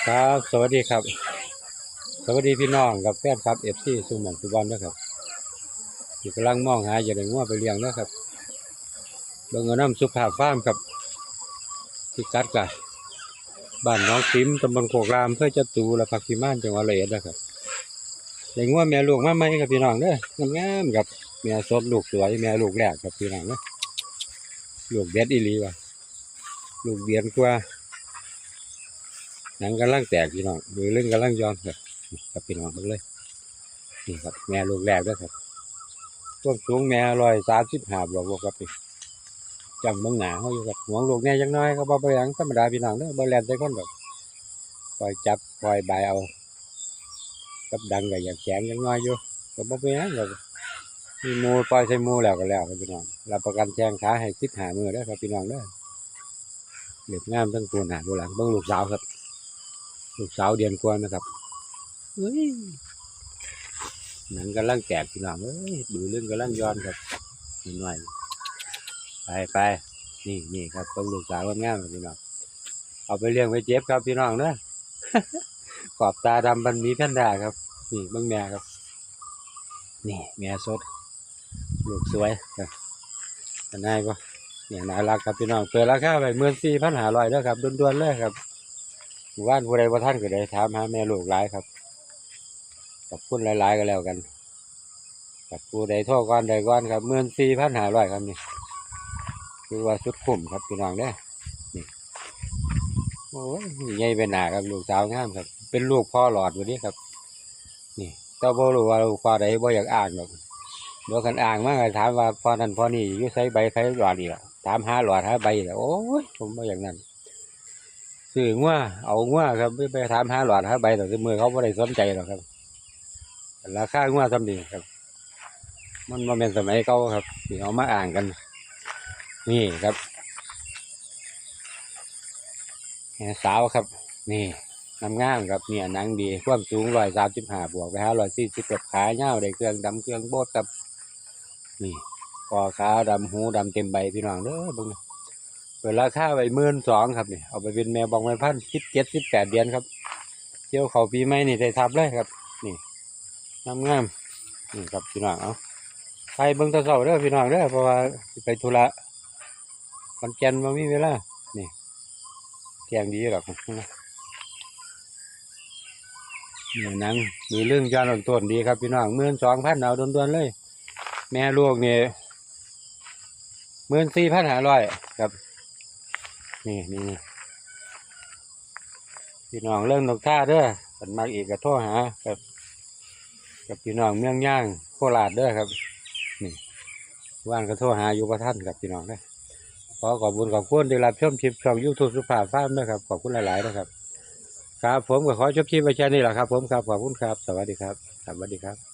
ครับ สวัสดีครับ สวัสดีพี่น้องกับแฟนครับเอฟซีสุหมองสุบอลนะครับที่กำลังมองหาอย่าได้งัวไปเลี้ยงนะครับเบิ่งเอาน้ำสุภาพฟาร์มครับที่กัดกันบ้านน้องซิมตำบลโคกรามเพื่อจะตูและพักพิมานจังหวัดระยนะครับได้งัวแม่ลูกมาไหมครับพี่น้องเด้องามๆครับแม่สดลูกสวยแม่ลูกแรกครับพี่น้องเด้อลูกเด็ดอีหลีว่ะลูกเดียนกว่า หนังกำลังแตกพี่น้องมือเล่นกำลังย้อนครับครับพี่น้องเบิ่งเลยนี่ครับ แม่ลูกแรกด้วยครับต้นสูงแม่ลอยสามสิบห้าบวกบวกครับพี่จังเมืองหนาเขาอยู่กับห่วงลูกแน่ยังน้อยก็บ่ไปหยังธรรมดาพี่น้องเด้อบ่แลนใส่คนดอกคอยจับคอยบายเอากับดังก็อย่างแข็งยังน้อยอยู่ก็บ่ไปหยังดอกมีมูปล่อยใส่มูแล้วก็แล้วครับพี่น้องรับประกันแจ้งขาให้สิบห้ามือได้ครับพี่น้องเด้เหล็บงามทั้งตัวหน้าตัวหลังเบิ่งลูกสาวครับ ลูกสาวเดือนกว่านะครับเฮ้ยหนังกำลังแตกพี่น้องเอ้ยดูเรื่องกำลังย้อนครับหน่อยไปไปนี่นี่ครับต้องลูกสาวงามๆพี่น้องเอาไปเลี้ยงไว้เจ็บครับพี่น้องนะขอบตาดำบันมีแพนด้าครับ นี่เบิ่งแม่ครับ นี่แม่สดลูกสวยครับอันายปะเนี่ยน่ารักครับพี่น้องเปิดราคาไปเมื่อสี่พันหาร้อยแล้วครับด่วนๆเลยครับ หมู่บ้านผู้ใดบ่ท่านก็ได้ถามหาแม่ลูกหลายครับกับพูดหลายๆก็แล้วกันกับผู้ใดโทษก่อนใดก่อนครับเมื่อสี่พันหาร้อยครับนี่คือว่าสุดคุ้มครับพี่น้องเด้อนี่โอ้ยใหญ่เป็นหนาครับลูกสาวงามครับ เป็นลูกพ่อหลอดวันนี้ครับ นี่เจ้าบ่รู้ว่าลูกพ่อใดบ่อยากอ่างหรอกเดี๋ยวกันอ่างมากถามว่าพ่อนั่นพ่อนี่อยู่ใช้ใบใครหลอดอีกล่ะถามหาหลอดหาใบอีกล่ะโอ้ยผมบ่อย่างนั้น ซื้องัวเอางัวครับไม่ไปถามหาหลอดหาใบแต่มือเขาไม่ได้สนใจหรอกครับราคางัวทำดีครับ มันมาเป็นสมัยเก่าครับที่เอามาอ่างกัน นี่ครับสาวครับ นี่น้ำงามครับเนี่ยนังดีความสูงร้อยสามสิบห้าบวกไปห้าร้อยสี่สิบกับขาเงาได้เครื่องดำเครื่องโบดครับ นี่คอขาวดำหูดำเต็มใบพี่น้องเด้อบึง เปิดราคาไปหมื่นสองครับนี่เอาไปเป็นแมวบองไม้พันสิบเจ็ดสิบแปดเดือนครับเที่ยวเขาปีใหม่นี่ได้ทับเลยครับ นี่งามงามนี่ครับพี่น้องเอาไปเบิ่งตะเสาเด้อพี่น้องเด้อเพราะว่าไปธุระคอนแกนมามีเวลานี่แกงดีหรอกนี่หนังมีเรื่องจานต้นดีครับพี่น้องหมื่นสองพันเอาด่วนๆเลย แม่ลูกนี่หมื่นสี่พันหาร้อยครับ นี่นี่นี่พี่น้องเรื่องนกท่าเด้อกันมาอีกก็โทรหากับ กับพี่น้องเมืองย่างโคราชเด้อครับ นี่ว่างก็โทรหาอยู่ประท่านกับพี่น้องเด้อขอขอบคุณขอบคุณที่รับชมคลิปช่องยูทูบสุภาพฟามด้วยครับขอบคุณหลายๆนะครับครับผมก็ขอจบคลิปไว้แค่นี้แหละครับ ผมครับขอบคุณครับ สวัสดีครับสวัสดีครับ